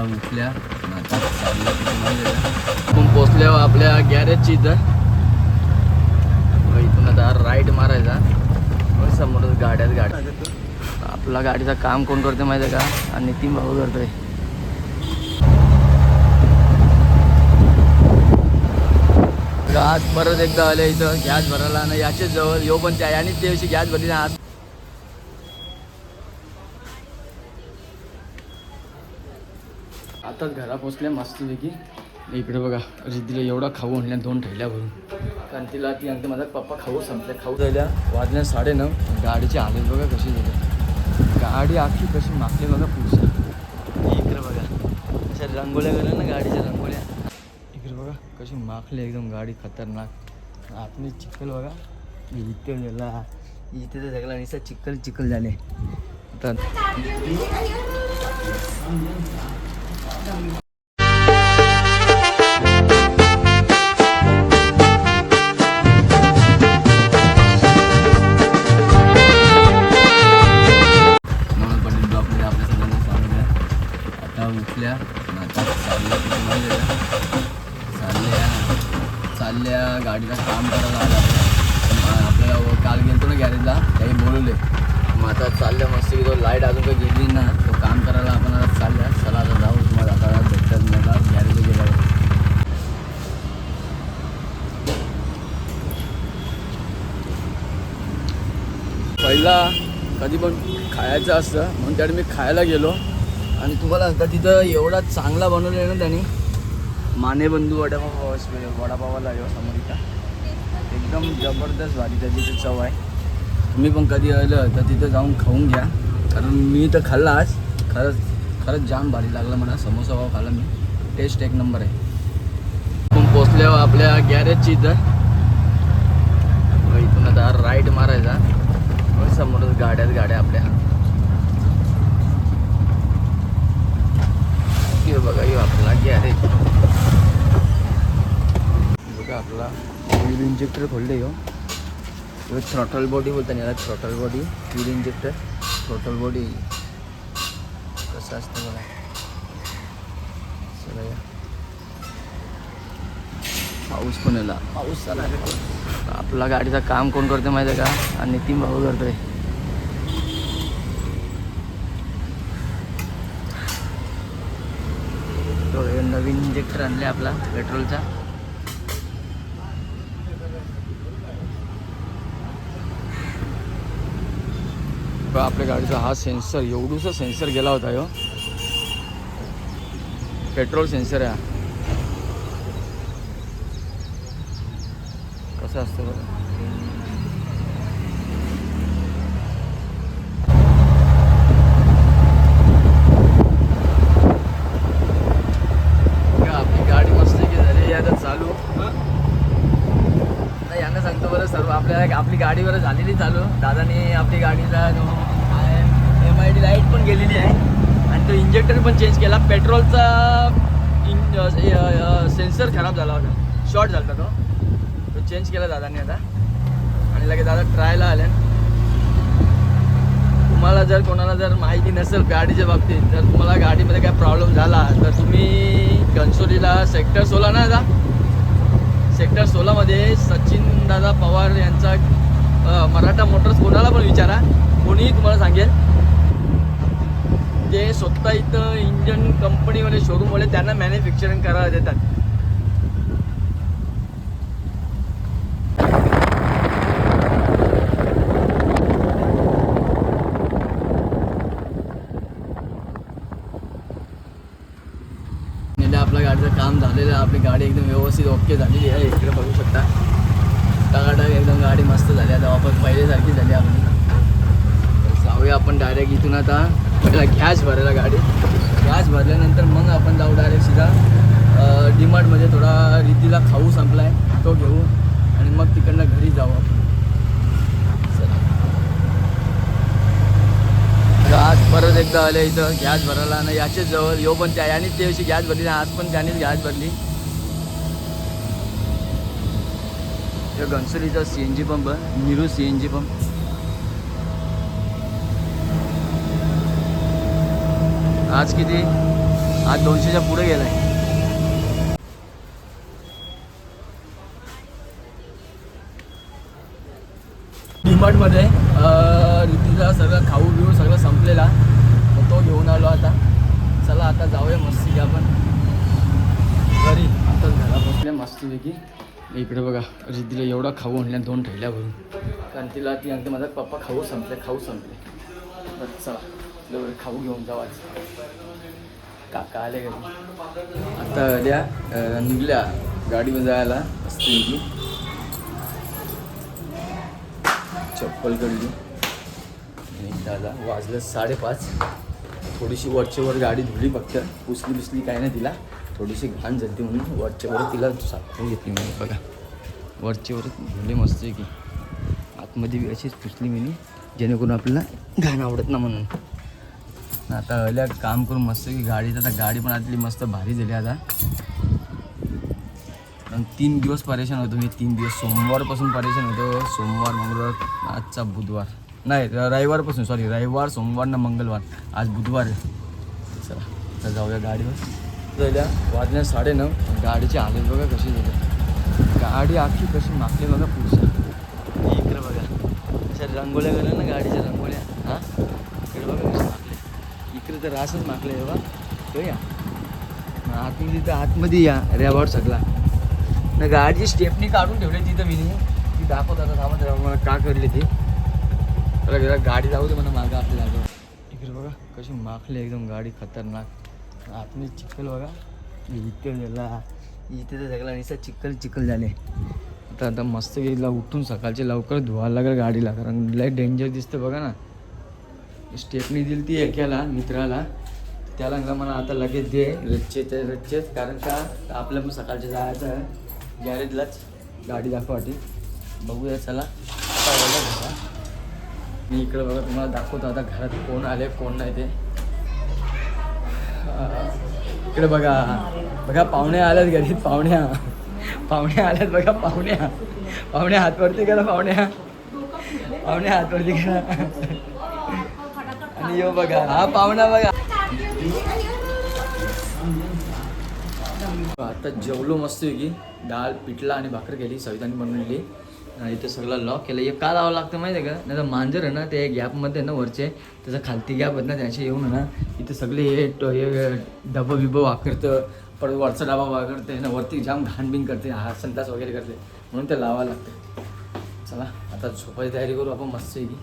आता उठल्या आपण पोचल्यावर आपल्या गॅरेजची इथं. इथून आता राईट मारायचा. समोरच गाड्याच गाड्या आपला गाडीचं काम कोण करते माहिती आहे का? आणि नितीन भाऊ करतोय. आज परत एकदा आले इथं. गॅस भरायला आणि याच्या जवळ यो पण त्या. आणि ते दिवशी गॅस भरली आज. आताच घरा पोचल्या मस्तपैकी. इकडे बघा रिद्धीला एवढा खाऊ आणल्या दोन ठेल्या भरून. कारण तिला ती आणते माझा पप्पा खाऊ संपले खाऊ झाल्या वाजल्या साडेनऊ गाडीची आले बघा कशी झाली गाडी आखी कशी मागली बघा पुढच्या. इकडे बघा. अशा रंगोल्या गेल्या ना गाडीच्या रंगोळ्या. इकडे बघा कशी माखली एकदम गाडी खतरनाक. आपली चिखल बघा. इथे गेला. इथे तर सगळा निसा चिखल चिखल झाले. तर चालल्या चालल्या गाडीला काम करायला आलं. आपल्या आपल्याला काल गेलतो ना गॅरेजला काही बोलवले. मग आता चालल्या मस्त की तो लाइट अजून काही गेली ना तो काम करायला आपण आता चालल्या. चला आता जाऊ. तुम्हाला आता भेटतात नाही गॅरेजला गेल्यावर. पहिला कधी पण खायचं असतं म्हणून त्याने मी खायला गेलो. आणि तुम्हाला आता तिथं एवढा चांगला बनवलेला ना त्यांनी? माने बंधू वडापाव म्हणजे वडापावाला आहे समोर इथं. एकदम जबरदस्त भाजी त्याची तिथे चव आहे. तुम्ही पण कधी आलं तर तिथं जाऊन खाऊन घ्या. कारण मी तर खाल्ला आज. खरंच खरंच जाम भारी लागला मला. समोसा पाव खाल्ला मी. टेस्ट एक नंबर आहे. आपण पोचल्यावर आपल्या गॅरेजची इथं. इथून आता राईट मारायचा. समोरच गाड्याच गाड्या आपल्या. हे बघा हे आपला गॅरेज बघा आपला व्हील इंजेक्टर खोलले हो. थ्रॉटल बॉडी बोलता याला throttle body wheel injector throttle body कसं असतं बघा. चला या. पाऊस पण आला. पाऊस चालला आपला गाडीचं काम कोण करते माहिती आहे का? आणि नितीन भाऊ करतोय तो हे नवीन इंजेक्टर आणले आपला पेट्रोलचा आपल्या गाडीचा हा सेन्सर एवढूसा सेन्सर गेला होता हो पेट्रोल सेन्सर आहे कसं असतं बघा, आपली गाडी मस्त की झाली आता चालू आता यांना सांगतो बरं आपली गाडीवर झालेली चालू. दादाने आपली गाडीचा एम आय डी लाइट पण गेलेली आहे. आणि तो इंजेक्टर पण चेंज केला. पेट्रोलचा सेन्सर खराब झाला होता. शॉर्ट झाला होता तो. तो चेंज केला दादाने आता. आणि लगेच दादा ट्रायला आले. तुम्हाला जर कोणाला जर माहिती नसेल गाडीच्या बाबतीत जर तुम्हाला गाडीमध्ये काय प्रॉब्लेम झाला तर तुम्ही घनसोलीला सेक्टर सोला ना दादा सेक्टर सोळामध्ये सचिन दादा पवार यांचा मराठा मोटर्स कोणाला पण विचारा. कोणीही तुम्हाला सांगेल. ते स्वतः इथं इंजन कंपनीवाले शोरूमवाले त्यांना मॅन्युफॅक्चरिंग करायला देतात नेले आपल्या गाडीचं काम झालेलं आहे आपली गाडी एकदम व्यवस्थित ओके झालेली आहे इकडे बघू शकता. टकाटक एकदम गाडी मस्त झाली आता वापस पहिल्यासारखी झाली आपली. जाऊया आपण डायरेक्ट इथून आता. पहिला गॅस भरायला गाडी. गॅस भरल्यानंतर मग आपण जाऊ डायरेक्ट सीधा डिमार्टमध्ये थोडा रिद्धीला खाऊ संपला आहे तो घेऊ. आणि मग तिकडनं घरी जाऊ आपण चला. तर आज परत एकदा आलं इथं गॅस भरायला आणि याच्याच जवळ यो पण त्या यानेच ते दिवशी गॅस भरली आणि आज पण त्यानेच गॅस भरली. हे सी एन जी पंप निरू सी एन जी पंप आज किती? आज दोनशेच्या पुढे गेलाय. मध्ये ऋतीचा सगळं खाऊ बिऊ सगळं संपलेला. मग तो घेऊन आलो आता. चला आता जाऊया मस्ती घ्या आपण. घरी. आता घरा बसल्या मस्तीपैकी. इकडे बघा रिद्धीला एवढा खाऊ आणल्या दोन ठेवल्या भरून. कारण तिला ती आणते माझा पप्पा खाऊ संपले खाऊ संपले. बरं चला. खाऊ घेऊन जाऊ आज. काका आले घरी. आता आल्या निघल्या गाडीवर जायला मस्तीपैकी. चप्पल काढली आणि दादा वाजलं साडेपाच. थोडीशी वरचेवर गाडी धुली फक्त. पुसली बिसली काय नाही तिला. थोडीशी घाण झाली म्हणून वरच्यावर तिला साखर घेतली मी बघा. वरचेवर धुले मस्त आहे की आतमध्ये बी अशीच पुसली मी जेणेकरून आपल्याला घाण आवडत ना म्हणून. आता आल्या काम करून मस्त की गाडी आता गाडी पण आतली मस्त भारी झाली आता. आणि तीन दिवस परेशान होतो मी तीन दिवस. सोमवारपासून परेशान होतो. सोमवार मंगळवार आजचा बुधवार. नाही र- रविवारपासून सॉरी रविवार सोमवार ना मंगळवार. आज बुधवार आहे. चला तर जाऊया गाडीवर. जायला वाजल्या साडे नऊ. गाडीची हालत बघा कशी झाली. गाडी आखी कशी मागली बघा पुढच्या. इकडे बघा. अशा रंगोळ्या गेल्या ना गाडीच्या रंगोळ्या. हां? इकडे बघा कशी मागले. इकडे तर रासच मागले बाबा तो या. मग आतमध्ये तर आतमध्ये या. रेवावर सगळा. ना गाडीची स्टेपनी काढून ठेवली तिथं मी. ती दाखवत आता थांबत मला का करली ती त्याला जरा गाडी जाऊ दे म्हणा मागं आपल्या जागेवर इकडे बघा कशी माखली एकदम गाडी खतरनाक. आतमध्ये चिखल बघा. इथे झाला. इथे तर सगळा निसा चिखल चिखल झाले. आता आता मस्त गेला उठून सकाळचे लवकर धुवायला लागेल गाडीला कारण लय डेंजर दिसतं बघा ना. स्टेपनी दिली ती एकाला मित्राला. त्याला मला आता लगेच दे रच्चेच रच्चेच कारण का? आपलं पण सकाळचे जायचं आहे. गॅरेजलाच गाडी दाखवाटी बघूया चला. मी इकडं बघा तुम्हाला दाखवतो आता घरात कोण आले कोण नाही ते. इकडे बघा. बघा पाहुणे आल्यात घरी पाहुण्या. पाहुणे आल्यात बघा पाहुण्या. पाहुण्या हातवरती करा पाहुण्या. पाहुण्या हातवरती करा आणि यो बघा हा पाहुणा बघा. आता जेवलो मस्त की डाळ पिठला आणि भाकर केली सविताने बनवलेली आणि इथे सगळं लॉक केलं. हे का लावावं लागतं माहिती आहे का? नाही तर मांजर आहे ना ते गॅपमध्ये ना वरचे. त्याचा खालती गॅप आहेत ना त्याचे येऊन आहे ना इथे सगळे हे हे डबं बिबं वाकरतं. परत वरचा डबा वाकरते ना वरती जाम घाणबिन करते हा संतास वगैरे करते. म्हणून ते लावावं लागतं. चला आता झोपायची तयारी करू आपण मस्त की